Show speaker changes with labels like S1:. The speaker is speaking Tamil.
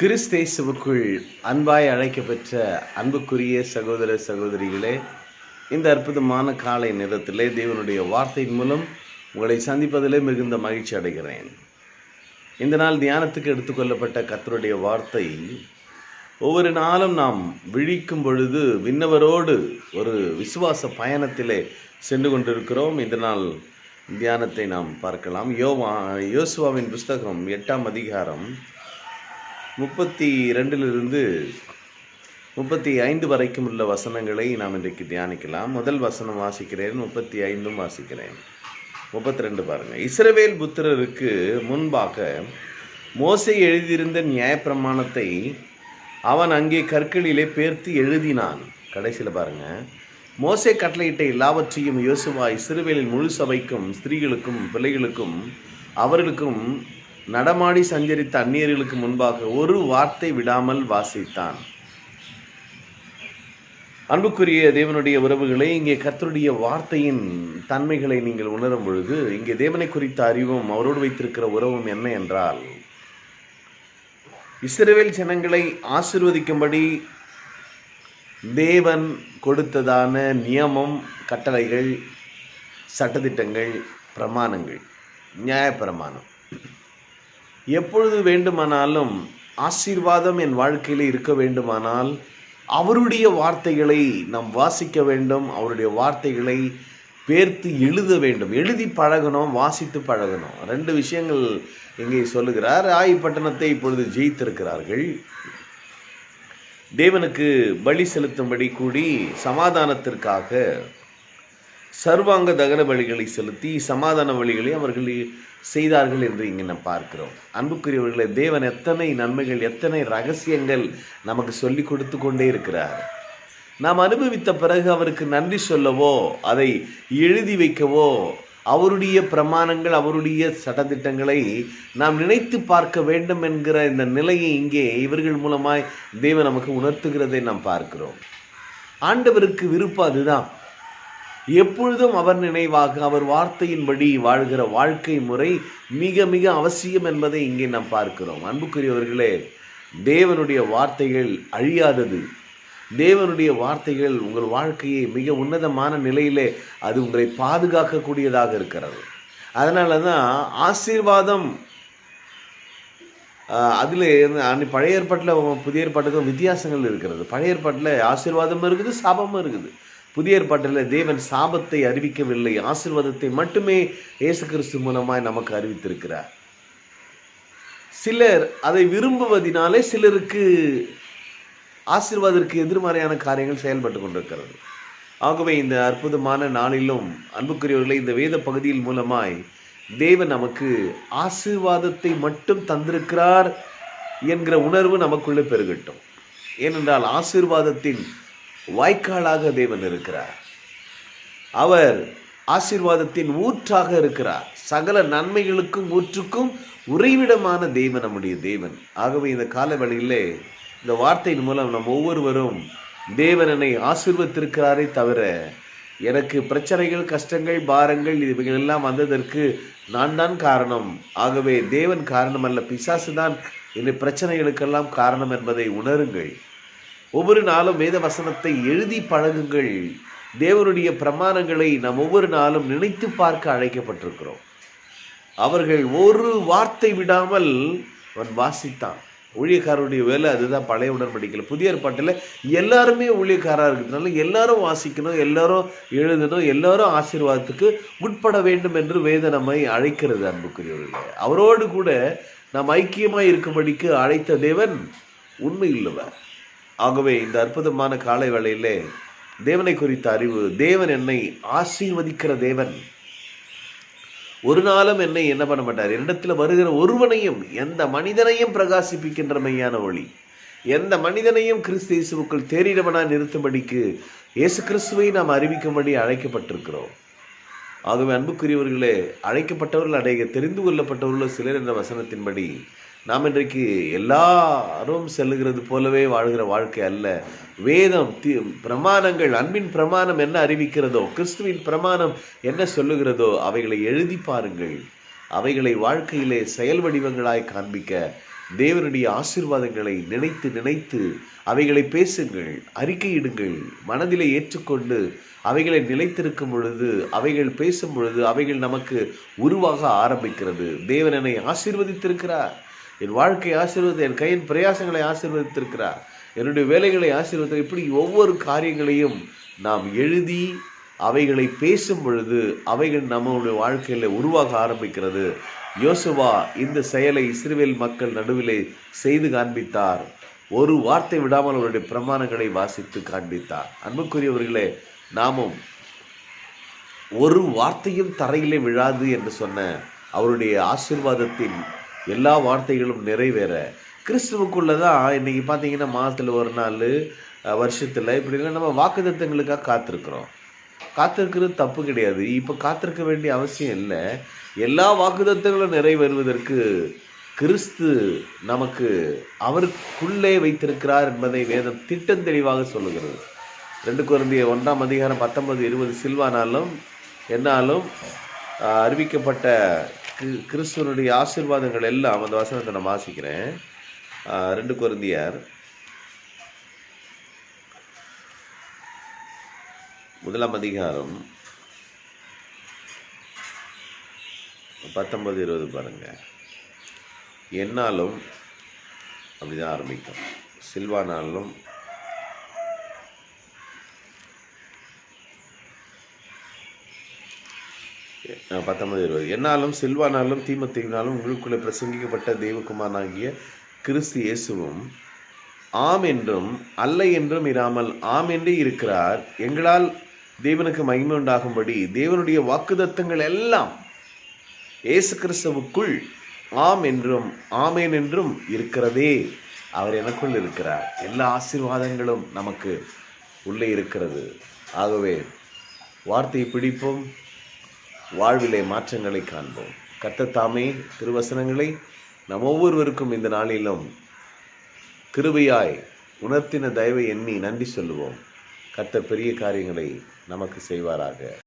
S1: கிறிஸ்தேசுவுக்குள் அன்பாய் அழைக்கப்பெற்ற அன்புக்குரிய சகோதர சகோதரிகளே இந்த அற்புதமான காலை நேரத்திலே தேவனுடைய வார்த்தையின் மூலம் உங்களை சந்திப்பதிலே மிகுந்த மகிழ்ச்சி அடைகிறேன். இந்த நாள் தியானத்துக்கு எடுத்துக்கொள்ளப்பட்ட கத்தருடைய வார்த்தை ஒவ்வொரு நாளும் நாம் விழிக்கும் பொழுது விண்ணவரோடு ஒரு விசுவாச பயணத்திலே சென்று கொண்டிருக்கிறோம். இந்த நாள் தியானத்தை நாம் பார்க்கலாம். யோவா யோசுவாவின் புஸ்தகம் எட்டாம் அதிகாரம் முப்பத்தி இரண்டிலிருந்து முப்பத்தி ஐந்து வரைக்கும் உள்ள வசனங்களை நாம் இன்றைக்கு தியானிக்கலாம். முதல் வசனம் வாசிக்கிறேன் முப்பத்தி ஐந்தும் வாசிக்கிறேன். முப்பத்தி ரெண்டு பாருங்க. இஸ்ரவேல் புத்திரருக்கு முன்பாக மோசை எழுதியிருந்த நியாயப்பிரமாணத்தை அவன் அங்கே கற்களிலே பேர்த்து எழுதினான். கடைசியில் பாருங்க. மோசை கட்டளையிட்ட எல்லாவற்றையும் யோசுவா இஸ்ரவேலின் முழு சபைக்கும் ஸ்திரீகளுக்கும் பிள்ளைகளுக்கும் அவர்களுக்கும் நடமாடி சஞ்சரித்த அந்நியர்களுக்கு முன்பாக ஒரு வார்த்தை விடாமல் வாசித்தான். அன்புக்குரிய தேவனுடைய உறவுகளை இங்கே கர்த்தருடைய வார்த்தையின் தன்மைகளை நீங்கள் உணரும் பொழுது இங்கே தேவனை குறித்த அறிவும் அவரோடு வைத்திருக்கிற உறவும் என்ன என்றால் இஸ்ரவேல் ஜனங்களை ஆசிர்வதிக்கும்படி தேவன் கொடுத்ததான நியமம் கட்டளைகள் சட்டதிட்டங்கள் பிரமாணங்கள் நியாயப்பிரமாணம். எப்பொழுது வேண்டுமானாலும் ஆசீர்வாதம் என் வாழ்க்கையில் இருக்க வேண்டுமானால் அவருடைய வார்த்தைகளை நாம் வாசிக்க வேண்டும் அவருடைய வார்த்தைகளை பேர்த்து எழுத வேண்டும். எழுதி பழகணும் வாசித்து பழகணும். ரெண்டு விஷயங்கள் இங்கே சொல்லுகிறார். ஆய்ப்பட்டணத்தை இப்பொழுது ஜெயித்திருக்கிறார்கள். தேவனுக்கு பலி செலுத்தும்படி கூடி சமாதானத்திற்காக சர்வாங்க தகன வழிகளை செலுத்தி சமாதான வழிகளை அவர்கள் செய்தார்கள் என்று இங்கே நாம் பார்க்கிறோம். அன்புக்குரியவர்களை தேவன் எத்தனை நன்மைகள் எத்தனை ரகசியங்கள் நமக்கு சொல்லி கொடுத்து கொண்டே இருக்கிறார். நாம் அனுபவித்த பிறகு அவருக்கு நன்றி சொல்லவோ அதை எழுதி வைக்கவோ அவருடைய பிரமாணங்கள் அவருடைய சட்டத்திட்டங்களை நாம் நினைத்து பார்க்க வேண்டும் என்கிற இந்த நிலையை இங்கே இவர்கள் மூலமாய் தேவன் நமக்கு உணர்த்துகிறதை நாம் பார்க்கிறோம். ஆண்டவருக்கு விருப்பம் அதுதான். எப்பொழுதும் அவர் நினைவாக அவர் வார்த்தையின்படி வாழ்கிற வாழ்க்கை முறை மிக மிக அவசியம் என்பதை இங்கே நாம் பார்க்கிறோம். அன்புக்குரியவர்களே தேவனுடைய வார்த்தைகள் அழியாதது. தேவனுடைய வார்த்தைகள் உங்கள் வாழ்க்கையை மிக உன்னதமான நிலையிலே அது உங்களை பாதுகாக்கக்கூடியதாக இருக்கிறது. அதனால தான் ஆசீர்வாதம் அதில் பழைய ஏற்பாட்டில் புதிய ஏற்பாட்டுக்கும் வித்தியாசங்கள் இருக்கிறது. பழைய ஏற்பாட்டில் ஆசீர்வாதமும் இருக்குது சாபமும் இருக்குது. புதிய ஏற்பாட்டில் தேவன் சாபத்தை அறிவிக்கவில்லை. ஆசிர்வாதத்தை மட்டுமே இயேசு கிறிஸ்து மூலமாய் நமக்கு அறிவித்திருக்கிறார். சிலர் அதை விரும்புவதினாலே சிலருக்கு ஆசீர்வாதத்திற்கு எதிர்மறையான காரியங்கள் செயல்பட்டு கொண்டிருக்கிறது. ஆகவே இந்த அற்புதமான நாளிலும் அன்புக்குரியவர்களை இந்த வேத பகுதியில் மூலமாய் தேவன் நமக்கு ஆசீர்வாதத்தை மட்டும் தந்திருக்கிறார் என்கிற உணர்வு நமக்குள்ளே பெருகட்டும். ஏனென்றால் ஆசீர்வாதத்தின் வாய்க்காலாக தேவன் இருக்கிறார். அவர் ஆசீர்வாதத்தின் ஊற்றாக இருக்கிறார். சகல நன்மைகளுக்கும் ஊற்றுக்கும் உறைவிடமான தெய்வன் நம்முடைய தேவன். ஆகவே இந்த காலவெளியிலே இந்த வார்த்தையின் மூலம் நம் ஒவ்வொருவரும் தேவனனை ஆசிர்வத்திருக்கிறாரே தவிர எனக்கு பிரச்சனைகள் கஷ்டங்கள் பாரங்கள் இவைகள் எல்லாம் வந்ததற்கு நான் தான் காரணம். ஆகவே தேவன் காரணம் அல்ல பிசாசு தான் இந்த பிரச்சனைகளுக்கெல்லாம் காரணம் என்பதை உணருங்கள். ஒவ்வொரு நாளும் வேத வசனத்தை எழுதி பழகுங்கள். தேவனுடைய பிரமாணங்களை நாம் ஒவ்வொரு நாளும் நினைத்து பார்க்க அழைக்கப்பட்டிருக்கிறோம். அவர்கள் ஒரு வார்த்தை விடாமல் அவன் வாசித்தான். ஊழியக்காரருடைய வேலை அதுதான் பழைய உடன்படிக்கல புதிய ஏற்பாட்டில் எல்லாருமே ஊழியக்காராக இருக்கிறதுனால எல்லாரும் வாசிக்கணும் எல்லாரும் எழுதணும் எல்லாரும் ஆசீர்வாதத்துக்கு உட்பட வேண்டும் என்று வேத நம்மை அழைக்கிறது அன்புக்குரியவர்களே. அவரோடு கூட நாம் ஐக்கியமாக இருக்கும்படிக்கு அழைத்த தேவன் உண்மை இல்லவர் ஆகவே இந்த அற்புதமான காலை வேளையிலே தேவனை குறித்த அறிவு தேவன் என்னை ஆசீர்வதிக்கிற தேவன். ஒரு நாளும் என்னை என்ன பண்ண மாட்டார்? என்னிடத்தில் வருகிற ஒருவனையும் எந்த மனிதனையும் பிரகாசிப்பிக்கின்றமையான ஒளி. எந்த மனிதனையும் கிறிஸ்து இயேசுக்குள் தேறிடவனா நிறுத்தும்படிக்கு இயேசு கிறிஸ்துவை நாம் அறிவிக்கும்படி அழைக்கப்பட்டிருக்கிறோம். ஆகவே அன்புக்குரியவர்களே அழைக்கப்பட்டவர்கள் அடைய தெரிந்து கொள்ளப்பட்டவர்கள் சிலர் என்ற வசனத்தின்படி நாம் இன்றைக்கு எல்லாரும் செல்லுகிறது போலவே வாழ்கிற வாழ்க்கை அல்ல. வேதம் தி பிரமாணங்கள் அன்பின் பிரமாணம் என்ன அறிவிக்கிறதோ கிறிஸ்துவின் பிரமாணம் என்ன சொல்லுகிறதோ அவைகளை எழுதி பாருங்கள். அவைகளை வாழ்க்கையிலே செயல் வடிவங்களாய் காண்பிக்க தேவனுடைய ஆசீர்வாதங்களை நினைத்து நினைத்து அவைகளை பேசுங்கள் அறிக்கையிடுங்கள் மனதிலே ஏற்றுக்கொண்டு அவைகளை நிலைத்திருக்கும் பொழுது அவைகள் பேசும் பொழுது அவைகள் நமக்கு உருவாக ஆரம்பிக்கிறது. தேவன் என்னை ஆசீர்வதித்திருக்கிறார். என் வாழ்க்கையை ஆசீர்வதி என் கையின் பிரயாசங்களை ஆசீர்வதித்திருக்கிறார். என்னுடைய வேலைகளை ஆசீர்வதி இப்படி ஒவ்வொரு காரியங்களையும் நாம் எழுதி அவைகளை பேசும் பொழுது அவைகள் நம்மளுடைய வாழ்க்கையில் உருவாக ஆரம்பிக்கிறது. யோசுவா இந்த செயலை இஸ்ரேல் மக்கள் நடுவிலே செய்து காண்பித்தார். ஒரு வார்த்தை விடாமல் அவருடைய பிரமாணங்களை வாசித்து காண்பித்தார். அன்புக்குரியவர்களே நாமும் ஒரு வார்த்தையும் தரையிலே விழாது என்று சொன்ன அவருடைய ஆசீர்வாதத்தின் எல்லா வார்த்தைகளும் நிறைவேற. கிறிஸ்துவுக்குள்ள தான் இன்னைக்கு பார்த்தீங்கன்னா மாதத்தில் ஒரு நாள் வருஷத்தில் இப்படிலாம் நம்ம வாக்குத்தத்தங்களுக்காக காத்திருக்கிறோம். காத்திருக்கிறது தப்பு கிடையாது. இப்போ காத்திருக்க வேண்டிய அவசியம் இல்லை. எல்லா வாக்குதத்தங்களும் நிறைவேறுவதற்கு கிறிஸ்து நமக்கு அவருக்குள்ளே வைத்திருக்கிறார் என்பதை வேதம் திட்டம் தெளிவாக சொல்லுகிறது. ரெண்டு குழந்தைய ஒன்றாம் அதிகாரம் பத்தொன்பது இருபது சில்வானாலும் என்னாலும் அறிவிக்கப்பட்ட கிறிஸ்துவனுடைய ஆசிர்வாதங்கள் ஆசீர்வாதங்கள் எல்லாம் அந்த வசனத்தை நான் வாசிக்கிறேன். ஆஹ், ரெண்டு குழந்தையார் முதலாம் அதிகாரம். பத்தொன்பது இருபது பாருங்க. என்னாலும் அப்படிதான் ஆரம்பிக்கும். சில்வானாலும் பத்தொன்பது இருபது. என்னாலும் சில்வானாலும் தீமத்தீவினாலும் உங்களுக்குள்ளே பிரசங்கிக்கப்பட்ட தேவகுமாரனாகிய கிறிஸ்து இயேசுவும் ஆம் என்றும் அல்ல என்றும் இராமல் ஆம் என்றே இருக்கிறார். எங்களால் தேவனுக்கு மகிமை உண்டாகும்படி தேவனுடைய வாக்குதத்தங்கள் எல்லாம் இயேசு கிறிஸ்துவுக்குள் ஆம் என்றும் ஆமேன் என்றும் இருக்கிறதே. அவர் எனக்குள் இருக்கிறார். எல்லா ஆசீர்வாதங்களும் நமக்கு உள்ளே இருக்கிறது. ஆகவே வார்த்தையை பிடிப்போம். வாழ்விலே மாற்றங்களை காண்போம். கத்தத்தாமே தாமே திருவசனங்களை நம் ஒவ்வொருவருக்கும் இந்த நாளிலும் கிருபையாய் உணர்த்தின தயவை எண்ணி நன்றி சொல்லுவோம். கத்த பெரிய காரியங்களை நமக்கு செய்வாராக.